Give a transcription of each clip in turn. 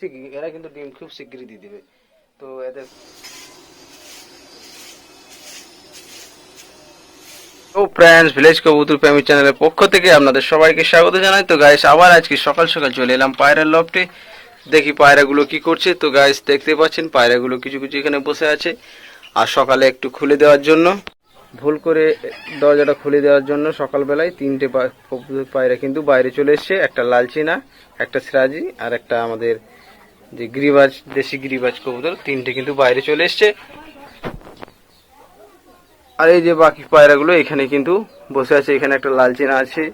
ঠিকই, এরা কিন্তু ডিম খুব শিগগিরই দিয়ে দিবে। তো এদের ও ফ্রেন্ডস, ভিলেজ কবুতর প্রেমী চ্যানেলের পক্ষ থেকে আপনাদের সবাইকে স্বাগত জানাই। তো গাইস আবার আজকে সকাল সকাল চলে এলাম পায়রার লফটে। দেখি পায়রাগুলো কি করছে। তো গাইস দেখতে পাচ্ছেন পায়রাগুলো কিছু কিছু এখানে বসে আছে। আর সকালে একটু খুলে দেওয়ার জন্য। ভুল করে দরজাটা খুলে দেওয়ার জন্য সকালবেলায় তিনটে পায়রা কিন্তু বাইরে চলে এসছে। একটা লালচিনা একটা সিরাজি, আর একটা আমাদের যে গিরিবাজ, দেশি গিরিবাজ কবুতর, তিনটে কিন্তু বাইরে চলে এসছে। আর এই যে বাকি পায়রাগুলো, এখানে কিন্তু বসে আছে, এখানে একটা লাল চেনা আছে,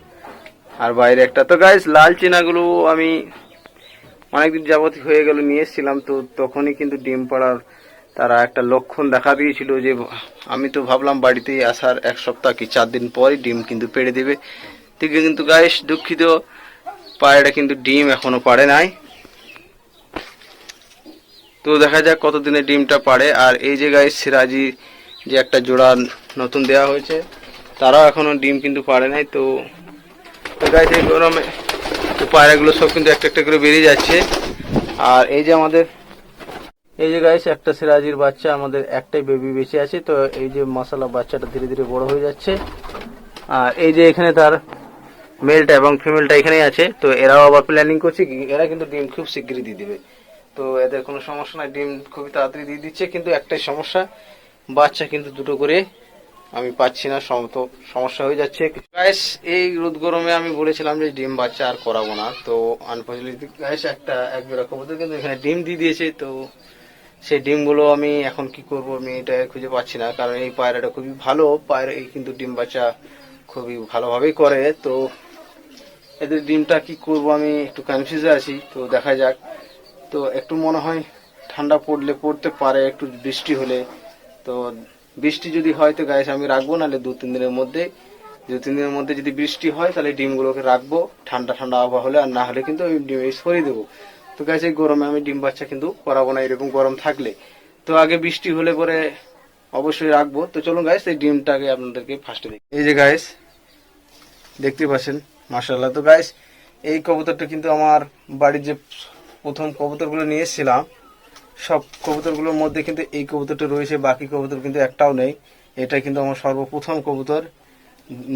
আর বাইরে একটা। তো গাইস লাল চেনাগুলো আমি অনেকদিন যাবত হয়ে গেল, নিয়ে এসেছিলাম, তো তখনই কিন্তু ডিম পাড়ার তারা একটা লক্ষণ দেখা দিয়েছিল যে, আমি তো ভাবলাম বাড়িতে আসার এক সপ্তাহ কি চার দিন পরই ডিম কিন্তু পেড়ে দেবে। ঠিক কিন্তু গাইস দুঃখিত, পায়রাটা কিন্তু ডিম এখনও পারে নাই। তো দেখা যাক কতদিনে ডিমটা পাড়ে। আর এই যে গাইস সিরাজি যে একটা জোড়া নতুন দেওয়া হয়েছে, তারাও এখনও ডিম কিন্তু পারে নাই। তো গাইস এই গরমে তো পায়রাগুলো সব কিন্তু একটা একটা করে বেরিয়ে যাচ্ছে। আর এই যে আমাদের এই যে গাইস একটা সিরাজির বাচ্চা আমাদের একটাই বেবি বেঁচে আছে। তো এই যে মশলা বাচ্চাটা ধীরে ধীরে বড় হয়ে যাচ্ছে। আর এই যে এখানে তার মেলটা এবং ফিমেলটা এখানেই আছে। তো এরাও আবার প্ল্যানিং করছে, এরা কিন্তু ডিম খুব শিগগিরই দিয়ে দিবে। তো এদের কোনো সমস্যা নাই, ডিম খুবই তাড়াতাড়ি দিয়ে দিচ্ছে, কিন্তু একটাই সমস্যা, বাচ্চা কিন্তু দুটো করে আমি পাচ্ছি না, সম- তো সমস্যা হয়ে যাচ্ছে। গাইস এই রোদ গরমে আমি বলেছিলাম যে ডিম বাচ্চা আর করাবো না, তো আনফর্চুনেটলি গাইস একটা এক জোড়া কবুতর কিন্তু এখানে ডিম দিয়ে দিয়েছে, তো সেই ডিমগুলো আমি এখন কি করব, আমি এটা খুঁজে পাচ্ছি না, কারণ এই পায়রাটা খুবই ভালো, পায়রা এই কিন্তু ডিম বাচ্চা খুবই ভালোভাবেই করে, তো এদের ডিমটা কি করব আমি একটু কনফিউজে আছি, তো দেখা যাক। তো একটু মনে হয় ঠান্ডা পড়লে, পড়তে পারে, একটু বৃষ্টি হলে। তো বৃষ্টি যদি হয় তো গাইস আমি রাখব, নাহলে দু, তিন দিনের মধ্যে, দু, তিন দিনের মধ্যে যদি বৃষ্টি হয়, তাহলে ডিমগুলোকে রাখব, ঠান্ডা ঠান্ডা আবহাওয়া হলে, আর না হলে কিন্তু আমি ডিম সরিয়ে দেবো। তো গাইস এই গরমে আমি ডিম বাচ্চা কিন্তু করাবো না, এরকম গরম থাকলে। তো আগে বৃষ্টি হলে পরে অবশ্যই রাখব। তো চলুন গাইস এই ডিমটাকে আপনাদেরকে ফার্স্টে দেখি। এই যে গাইস দেখতে পাচ্ছেন মার্শাল্লাহ তো গাইস এই কবুতরটা কিন্তু আমার বাড়ির যে প্রথম কবুতরগুলো নিয়ে এসেছিলাম সব কবুতরগুলোর মধ্যে কিন্তু এই কবুতরটা রয়েছে, বাকি কবুতর কিন্তু একটাও নেই। এটা কিন্তু আমার সর্বপ্রথম কবুতর।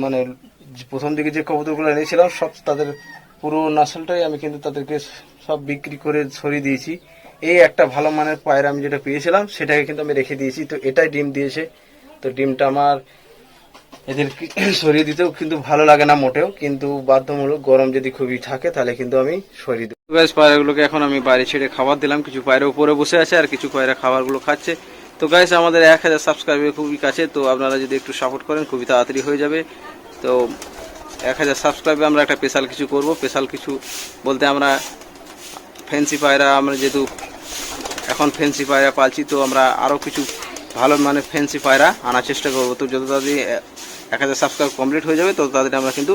মানে প্রথম দিকে যে কবুতরগুলো এনেছিলাম, সব তাদের পুরো নাসলটাই আমি কিন্তু তাদেরকে সব বিক্রি করে ছড়িয়ে দিয়েছি। এই একটা ভালো মানের পায়রা আমি যেটা পেয়েছিলাম, সেটাকে কিন্তু আমি রেখে দিয়েছি। তো এটাই ডিম দিয়েছে। তো ডিমটা আমার এদের সরিয়ে দিতেও কিন্তু ভালো লাগে না মোটেও, কিন্তু বাধ্যমূলক গরম যদি খুবই থাকে, তাহলে কিন্তু আমি সরিয়ে দেবো। গাইস পায়রাগুলোকে এখন আমি বাইরে ছেড়ে খাবার দিলাম। কিছু পায়রা উপরে বসে আছে আর কিছু পায়রা খাবারগুলো খাচ্ছে। তো গাইস আমাদের এক হাজার সাবস্ক্রাইবার খুবই কাছে, তো আপনারা যদি একটু সাপোর্ট করেন, খুবই তাড়াতাড়ি হয়ে যাবে। তো এক হাজার সাবস্ক্রাইবে আমরা একটা স্পেশাল কিছু করব। স্পেশাল কিছু বলতে আমরা ফ্যান্সি পায়রা, আমরা যেহেতু এখন ফ্যান্সি পায়রা পালছি, তো আমরা আরও কিছু ভালো মানে ফ্যান্সি পায়রা আনার চেষ্টা করব। তো যত তাড়াতাড়ি এক হাজার সাবস্ক্রাইব কমপ্লিট হয়ে যাবে, তো তাদের আমরা কিন্তু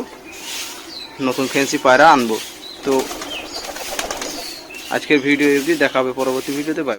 নতুন ফ্যান্সি পায়রা আনব। তো আজকের ভিডিও এবি দেখাবে পরবর্তী ভিডিওতে বাই